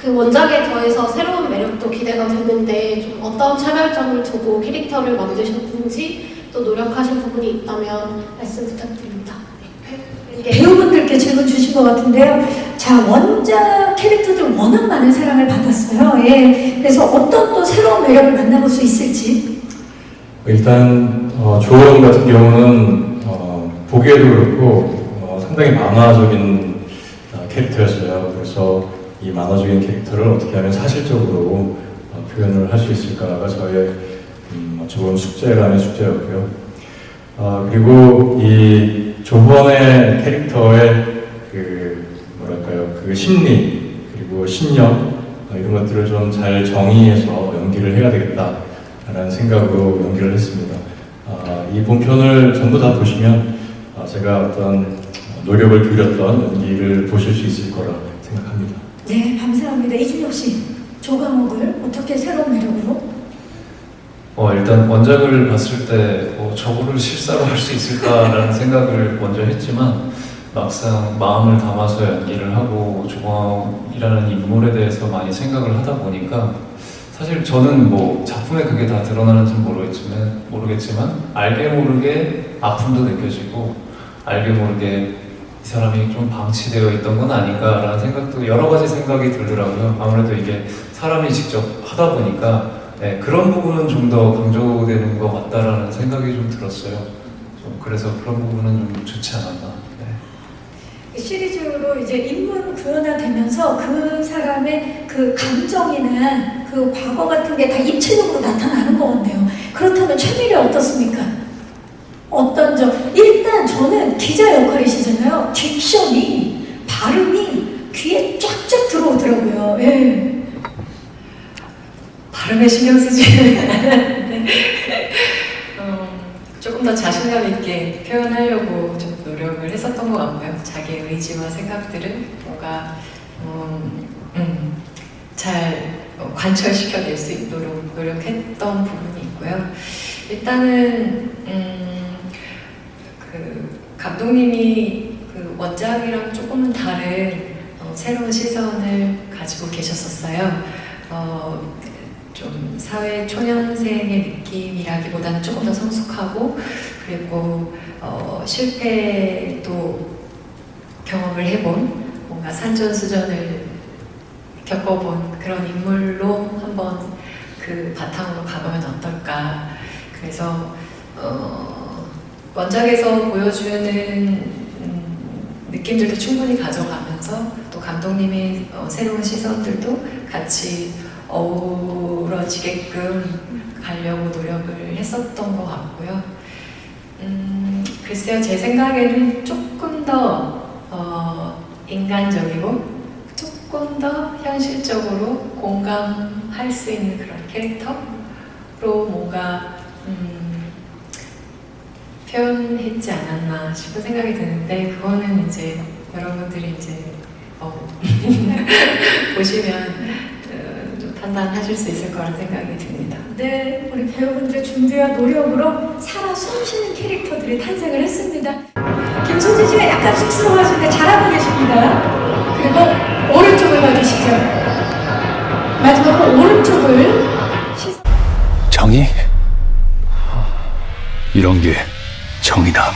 그 원작에 더해서 새로운 매력도 기대가 되는데 좀 어떤 차별점을 두고 캐릭터를 만드셨는지 또 노력하신 부분이 있다면 말씀 부탁드립니다. 네. 이게 배우분들께 질문 주신 것 같은데요. 자, 원작 캐릭터들 워낙 많은 사랑을 받았어요. 예. 그래서 어떤 또 새로운 매력을 만나볼 수 있을지. 일단 어, 조원 같은 경우는 어, 보기에도 그렇고 어, 상당히 만화적인 어, 캐릭터였어요. 그래서 이 만화적인 캐릭터를 어떻게 하면 사실적으로 어, 표현을 할 수 있을까가 저의 음, 좋은 숙제라는 숙제였고요. 어, 그리고 이 조원의 캐릭터의 그 뭐랄까요 그 심리 그리고 신념 어, 이런 것들을 좀 잘 정의해서 연기를 해야 되겠다라는 생각으로 연기를 했습니다. 아, 이 본편을 전부 다 보시면 아, 제가 어떤 노력을 들였던 연기를 보실 수 있을 거라 생각합니다. 네, 감사합니다. 이준혁 씨, 조강옥을 어떻게 새로운 매력으로? 어, 일단 원작을 봤을 때 어, 저거를 실사로 할 수 있을까라는 생각을 먼저 했지만 막상 마음을 담아서 연기를 하고 조광이라는 인물에 대해서 많이 생각을 하다 보니까 사실 저는 뭐 작품에 그게 다 드러나는지는 모르겠지만 모르겠지만 알게 모르게 아픔도 느껴지고 알게 모르게 이 사람이 좀 방치되어 있던 건 아닌가라는 생각도 여러 가지 생각이 들더라고요. 아무래도 이게 사람이 직접 하다 보니까 네, 그런 부분은 좀 더 강조되는 것 같다라는 생각이 좀 들었어요. 좀 그래서 그런 부분은 좀 좋지 않았나. 네. 시리즈로 이제 인물 구현화되면서 그 사람의 그 감정이나 그 과거 같은 게 다 입체적으로 나타나는 것 같네요. 그렇다면 최미래 어떻습니까? 어떤 점? 일단 저는 기자 역할이시잖아요. 딕션이 발음이 귀에 쫙쫙 들어오더라고요. 예. 발음에 신경 쓰지. 네. 어, 조금 더 자신감 있게 표현하려고 좀 노력을 했었던 것 같고요. 자기의 의지와 생각들을 뭔가 음, 음, 잘 어, 관철시켜낼 수 있도록 노력했던 부분이 있고요. 일단은 음, 그 감독님이 그 원작이랑 조금은 다른 어, 새로운 시선을 가지고 계셨었어요. 어, 좀 사회 초년생의 느낌이라기보다는 조금 더 성숙하고 그리고 어, 실패도 경험을 해본 뭔가 산전수전을 겪어본 그런 인물로 한번 그 바탕으로 가보면 어떨까 그래서 어, 원작에서 보여주는 음, 느낌들도 충분히 가져가면서 또 감독님의 어, 새로운 시선들도 같이 어우러지게끔 가려고 노력을 했었던 것 같고요. 음, 글쎄요, 제 생각에는 조금 더 어, 인간적이고 조금 더 현실적으로 공감할 수 있는 그런 캐릭터로 뭔가 음, 표현했지 않았나 싶은 생각이 드는데 그거는 이제 여러분들이 이제 어, 보시면 어, 좀 판단하실 수 있을 거란 생각이 듭니다. 네, 우리 배우분들의 준비와 노력으로 살아 숨쉬는 캐릭터들이 탄생을 했습니다. 김소진 씨가 약간 쑥스러워하시는데 잘하고 계십니다. 그리고 오른쪽을 봐주시죠. 마지막으로 오른쪽을 시- 정의? 이런 게 정이다.